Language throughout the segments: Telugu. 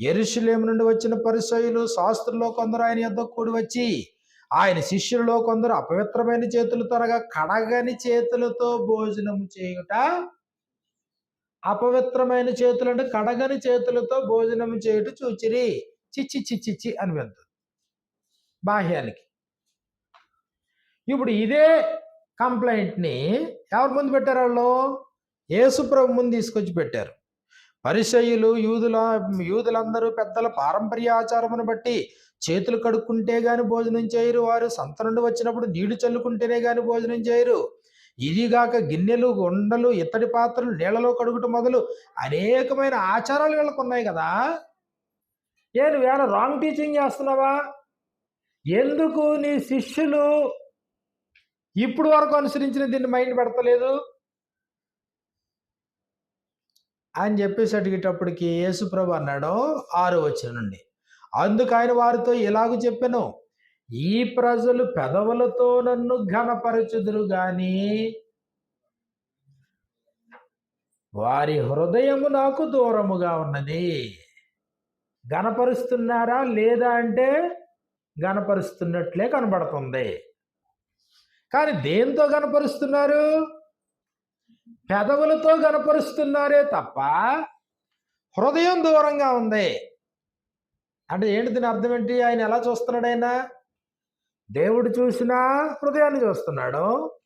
ఎరుషులేము నుండి వచ్చిన పరిసయులు శాస్త్రుల్లో కొందరు ఆయన యొద్ద కూడి వచ్చి ఆయన శిష్యులలో కొందరు అపవిత్రమైన చేతులు త్వరగా కడగని చేతులతో భోజనం చేయుట అపవిత్రమైన చేతులు అంటే కడగని చేతులతో భోజనం చేయుట చూచిరి. చిచ్చి చిచ్చిచ్చి అని వెళ్తుంది బాహ్యానికి. ఇప్పుడు ఇదే కంప్లైంట్ని ఎవరి ముందు పెట్టారు వాళ్ళు? యేసుప్రభు ముందు తీసుకొచ్చి పెట్టారు. పరిచయులు యూదుల యూదులందరూ పెద్దల పారంపర్య ఆచారమును బట్టి చేతులు కడుక్కుంటే గాని భోజనం చేయరు. వారు సంత నుండి వచ్చినప్పుడు నీళ్ళు చల్లుకుంటేనే గాని భోజనం చేయరు. ఇదిగాక గిన్నెలు గుండలు ఇత్తడి పాత్రలు నీళ్ళలో కడుగుట మొదలు అనేకమైన ఆచారాలు వీళ్ళకు ఉన్నాయి కదా. ఏ నువ్వేమైనా రాంగ్ టీచింగ్ చేస్తున్నావా? ఎందుకు నీ శిష్యులు ఇప్పుడు వరకు అనుసరించిన దీన్ని మైండ్ పెడతలేదు? అని చెప్పేసి అడిగేటప్పటికి యేసుప్రభు అన్నాడు ఆరు వచ్చిన నుండి. అందుకు ఆయన వారితో ఇలాగ చెప్పాను ఈ ప్రజలు పెదవులతో నన్ను ఘనపరచుదురు గాని వారి హృదయము నాకు దూరముగా ఉన్నది. గణపరుస్తున్నారా లేదా అంటే గనపరుస్తున్నట్లే కనబడుతుంది. కానీ దేంతో గణపరుస్తున్నారు పెదవులతో గణపరుస్తున్నారే తప్ప హృదయం దూరంగా ఉంది. అంటే ఏంటి దీని అర్థం ఏంటి? ఆయన ఎలా చూస్తున్నాడు ఆయన? దేవుడు చూసినా హృదయాన్ని చూస్తున్నాడు.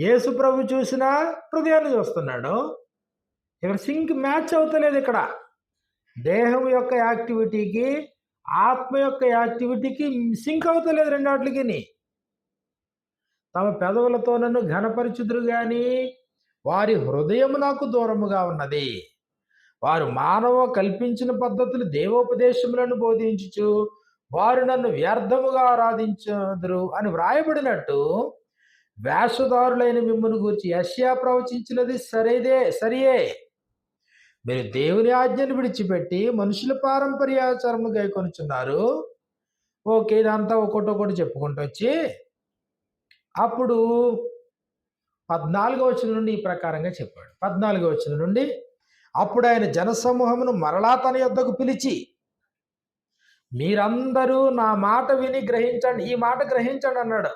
యేసు ప్రభు చూసినా హృదయాన్ని చూస్తున్నాడు. ఇక్కడ సింక్ మ్యాచ్ అవుతలేదు ఇక్కడ. దేహం యొక్క యాక్టివిటీకి ఆత్మ యొక్క యాక్టివిటీకి సింక్ అవుతలేదు రెండాట్లకి. తమ పెదవులతో నన్ను ఘనపరిచుదురు కానీ వారి హృదయము నాకు దూరముగా ఉన్నది. వారు మానవ కల్పించిన పద్ధతులు దేవోపదేశములను బోధించుచు వారు నన్ను వ్యర్థముగా ఆరాధించదురు అని వ్రాయబడినట్టు వేషధారులైన మిమ్మల్ని గురించి యష్యా ప్రవచించినది సరేదే సరియే. మీరు దేవుని ఆజ్ఞను విడిచిపెట్టి మనుషుల పారంపర్యాచారములు గైకొనుచున్నారు. ఓకే ఇదంతా ఒకటి ఒకటి చెప్పుకుంటూ వచ్చి అప్పుడు పద్నాలుగో వచ్చిన నుండి ఈ ప్రకారంగా చెప్పాడు. పద్నాలుగో వచ్చిన నుండి అప్పుడు ఆయన జనసమూహమును మరలా తన యొద్దకు పిలిచి మీరందరూ నా మాట విని గ్రహించండి ఈ మాట గ్రహించండి అన్నాడు.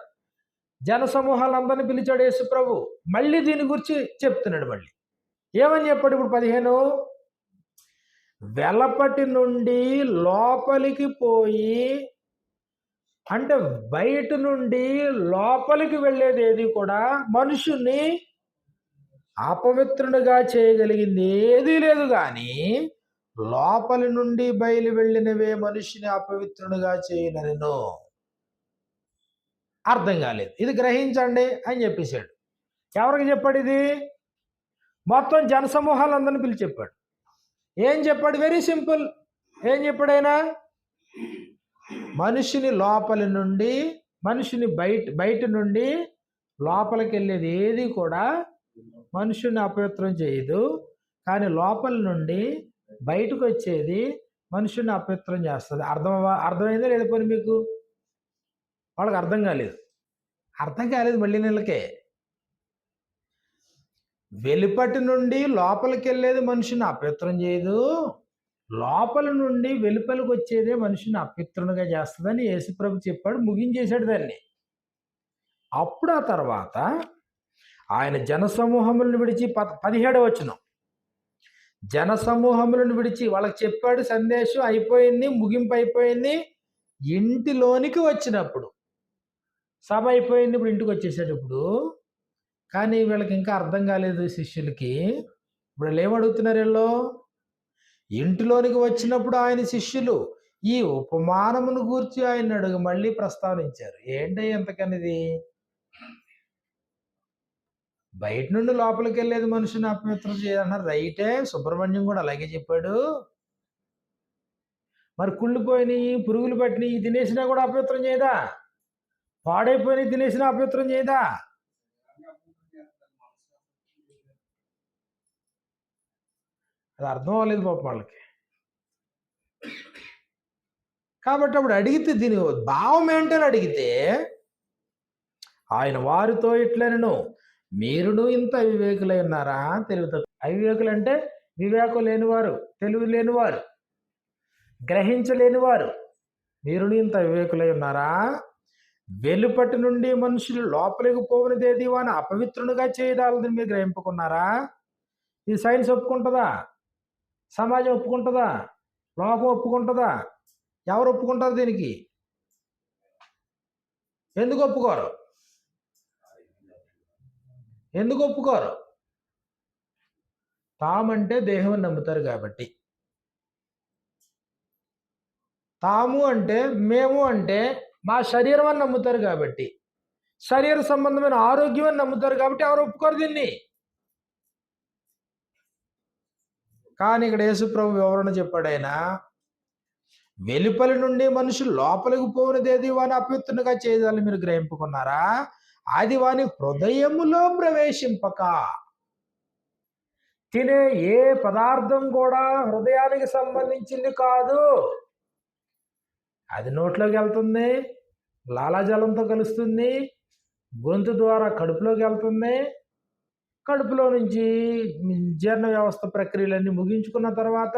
జనసమూహాలందరినీ పిలిచాడు యేసు ప్రభు మళ్ళీ దీని గురించి చెప్తున్నాడు మళ్ళీ. ఏమని చెప్పాడు ఇప్పుడు పదిహేను? వెలపటి నుండి లోపలికి పోయి అంటే బయట నుండి లోపలికి వెళ్ళేది ఏది కూడా మనుషుని అపవిత్రునిగా చేయగలిగింది ఏదీ లేదు కానీ లోపలి నుండి బయలు వెళ్ళినవే మనిషిని అపవిత్రునిగా చేయనను అర్థం కాలేదు. ఇది గ్రహించండి అని చెప్పేశాడు. ఎవరికి చెప్పాడు ఇది? మొత్తం జనసమూహాలందరిని పిలిచి చెప్పాడు. ఏం చెప్పాడు? Very simple. ఏం చెప్పాడు మనిషిని లోపలి నుండి మనిషిని బయట బయట నుండి లోపలికి వెళ్ళేది ఏది కూడా మనుషుని అపవిత్రం చేయదు. కానీ లోపల నుండి బయటకు వచ్చేది మనుషుని అపవిత్రం చేస్తుంది. అర్థం అర్థమైందా లేదా పోనీ మీకు? వాళ్ళకి అర్థం కాలేదు. అర్థం కాలేదు మళ్ళీ నెలకే. వెలుపటి నుండి లోపలికి వెళ్ళేది మనిషిని అపవిత్రం చేయదు. లోపల నుండి వెలుపలికి వచ్చేదే మనిషిని అపిత్రునిగా చేస్తుందని యేసుప్రభు చెప్పాడు ముగించేశాడు దాన్ని. అప్పుడు ఆ తర్వాత ఆయన జనసమూహములను విడిచి ప పదిహేడు వచ్చిన జనసమూహములను విడిచి వాళ్ళకి చెప్పాడు సందేశం అయిపోయింది ముగింపు అయిపోయింది ఇంటిలోనికి వచ్చినప్పుడు. సభ అయిపోయింది ఇప్పుడు ఇంటికి వచ్చేసాడు ఇప్పుడు కానీ వీళ్ళకి ఇంకా అర్థం కాలేదు శిష్యులకి. ఇప్పుడు వీళ్ళు ఏమడుగుతున్నారు వీళ్ళు? ఇంటిలోనికి వచ్చినప్పుడు ఆయన శిష్యులు ఈ ఉపమానమును గూర్చి ఆయన అడుగు మళ్ళీ ప్రస్తావించారు. ఏంటి ఎంతకనిది బయట నుండి లోపలికి వెళ్ళేది మనిషిని అపవిత్రం చేయాలన్నారు. రైటే సుబ్రహ్మణ్యం కూడా అలాగే చెప్పాడు. మరి కుళ్ళిపోయినాయి పురుగులు పట్టినవి తినేసినా కూడా అపవిత్రం చేయదా? పాడైపోయినవి తినేసినా అపవిత్రం చేయదా? అది అర్థం అవ్వలేదు పాపం వాళ్ళకి. కాబట్టి అప్పుడు అడిగితే దీని భావం ఏంటని అడిగితే ఆయన వారితో ఇట్లనను మీరును ఇంత అవివేకులై ఉన్నారా తెలివి అవివేకులు అంటే వివేకం లేనివారు తెలివి లేనివారు గ్రహించలేనివారు. మీరు ఇంత వివేకులై ఉన్నారా? వెలుపటి నుండి మనుషులు లోపలికి పోవనిదేది వాని అపవిత్రునిగా చేయడాలని మీరు గ్రహింపుకున్నారా? ఈ సైన్స్ ఒప్పుకుంటుందా? సమాజం ఒప్పుకుంటుందా? లోకం ఒప్పుకుంటుందా? ఎవరు ఒప్పుకుంటారు దీనికి? ఎందుకు ఒప్పుకోరు? ఎందుకు ఒప్పుకోరు? తామంటే దేహం నమ్ముతారు కాబట్టి. తాము అంటే మేము అంటే మా శరీరం అని నమ్ముతారు కాబట్టి. శరీర సంబంధమైన ఆరోగ్యం అని నమ్ముతారు కాబట్టి ఎవరు ఒప్పుకోరు దీన్ని? కానీ ఇక్కడ యేసుప్రభు వివరణ చెప్పాడు ఆయన వెలుపలి నుండి మనుషులు లోపలికి పోనిదేది వాని అపవిత్రునిగా చేయాలని మీరు గ్రహింపుకున్నారా? అది వాని హృదయములో ప్రవేశింపక. తినే ఏ పదార్థం కూడా హృదయానికి సంబంధించింది కాదు. అది నోట్లోకి వెళ్తుంది లాలాజలంతో కలుస్తుంది గొంతు ద్వారా కడుపులోకి వెళ్తుంది కడుపులో నుంచి జీర్ణ వ్యవస్థ ప్రక్రియలన్నీ ముగించుకున్న తర్వాత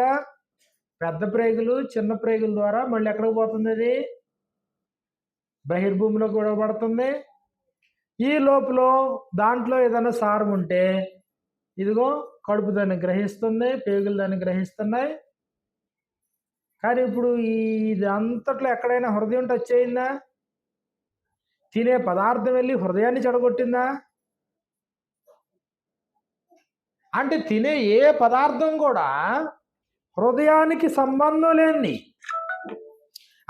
పెద్ద ప్రేగులు చిన్న ప్రేగుల ద్వారా మళ్ళీ ఎక్కడికి పోతుంది అది? బహిర్భూమిలో కూడా పడుతుంది. ఈ లోపల దాంట్లో ఏదైనా సారం ఉంటే ఇదిగో కడుపు దాన్ని గ్రహిస్తుంది పేగులు దాన్ని గ్రహిస్తున్నాయి. కానీ ఇప్పుడు ఈ ఇది అంతట్లో ఎక్కడైనా హృదయం టచ్ అయిందా? తినే పదార్థం వెళ్ళి హృదయాన్ని చెడగొట్టిందా? అంటే తినే ఏ పదార్థం కూడా హృదయానికి సంబంధం లేని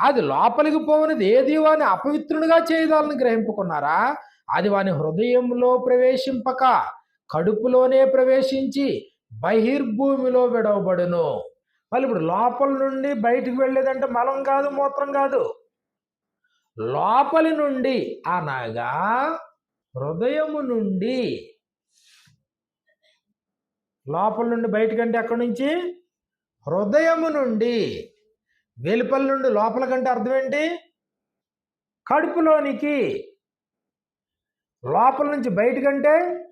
అది లోపలికి పోవనిది ఏది వాని అపవిత్రునిగా చేయదాలని గ్రహింపుకున్నారా? అది వాని హృదయంలో ప్రవేశింపక కడుపులోనే ప్రవేశించి బహిర్భూమిలో విడవబడును. మళ్ళీ ఇప్పుడు లోపల నుండి బయటికి వెళ్ళేదంటే మలం కాదు మూత్రం కాదు. లోపలి నుండి అనగా హృదయము నుండి లోపల నుండి బయటకంటే అక్కడి నుంచి? హృదయము నుండి. వెలుపల నుండి లోపల కంటే అర్థం ఏంటి? కడుపులోనికి. లోపల నుంచి బయటకంటే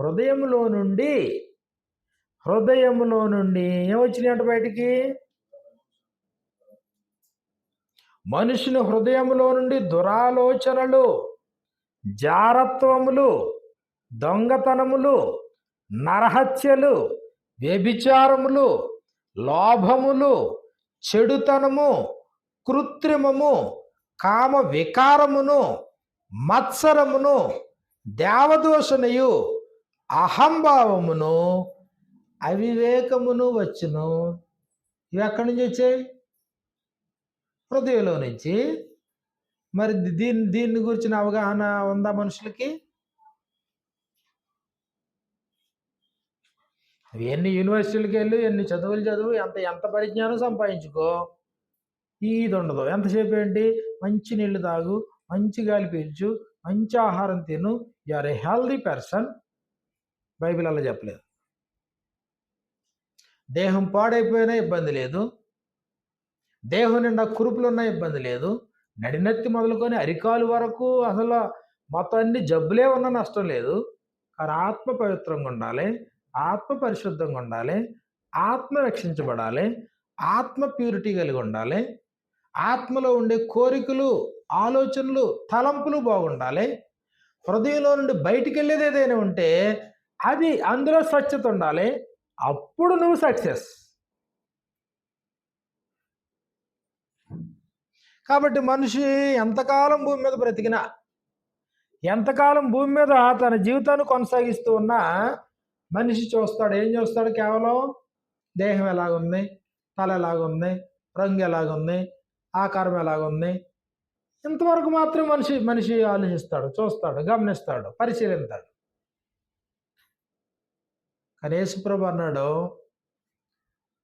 హృదయములో నుండి. హృదయములో నుండి. ఏమొచ్చినాయంట బయటికి? మనుషుని హృదయములో నుండి దురాలోచనలు జారత్వములు దొంగతనములు నరహత్యలు వ్యభిచారములు లోభములు చెడుతనము కృత్రిమము కామ వికారమును మత్సరమును దేవదోషణయు అహంభావమును అవివేకమును వచ్చును. ఇవి ఎక్కడి నుంచి వచ్చాయి? హృదయంలో నుంచి. మరి దీని దీని గురించిన అవగాహన ఉందా మనుషులకి? ఎన్ని యూనివర్సిటీలకు వెళ్ళి ఎన్ని చదువులు చదువు ఎంత ఎంత పరిజ్ఞానం సంపాదించుకో ఇది ఉండదు. ఎంతసేపు ఏంటి? మంచి నీళ్ళు తాగు మంచి గాలి పీల్చు మంచి ఆహారం తిను. You are a healthy person Bible అలా చెప్పలేదు. దేహం పాడైపోయినా ఇబ్బంది లేదు. దేహం నిండా కురుపులు ఉన్న ఇబ్బంది లేదు. నడినెత్తి మొదలుకొని అరికాలు వరకు అసలు మొత్తం అన్ని జబ్బులే ఉన్న నష్టం లేదు. కానీ ఆత్మ పవిత్రంగా ఉండాలి. ఆత్మ పరిశుద్ధంగా ఉండాలి ఆత్మ రక్షించబడాలి ఆత్మ ప్యూరిటీ కలిగి ఉండాలి ఆత్మలో ఉండే కోరికలు ఆలోచనలు తలంపులు బాగుండాలి హృదయంలో నుండి బయటికి వెళ్ళేది ఏదైనా ఉంటే అది అందులో స్వచ్ఛత ఉండాలి అప్పుడు నువ్వు సక్సెస్. కాబట్టి మనిషి ఎంతకాలం భూమి మీద బ్రతికినా ఎంతకాలం భూమి మీద తన జీవితాన్ని కొనసాగిస్తూ ఉన్నా మనిషి చూస్తాడు ఏం చూస్తాడు? కేవలం దేహం ఎలాగుంది? తల ఎలాగుంది? రంగు ఎలాగుంది? ఆకారం ఎలాగుంది? ఇంతవరకు మాత్రం మనిషి మనిషి ఆలోచిస్తాడు చూస్తాడు గమనిస్తాడు పరిశీలిస్తాడు కానీ యేసుప్రభు అన్నాడు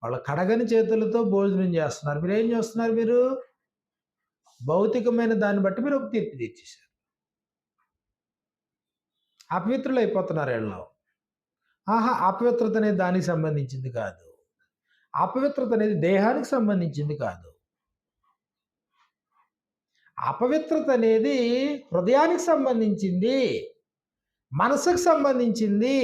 వాళ్ళ కడగని చేతులతో భోజనం చేస్తున్నారు. మీరు ఏం చేస్తున్నారు మీరు? భౌతికమైన దాన్ని బట్టి మీరు ఒక తీర్పు తీర్చేశారు. అపవిత్రులు అయిపోతున్నారు వీళ్ళు ఆహా అపవిత్రత అనేది దానికి సంబంధించింది కాదు. అపవిత్రత అనేది దేహానికి సంబంధించింది కాదు. అపవిత్రత అనేది హృదయానికి సంబంధించింది మనసుకు సంబంధించింది.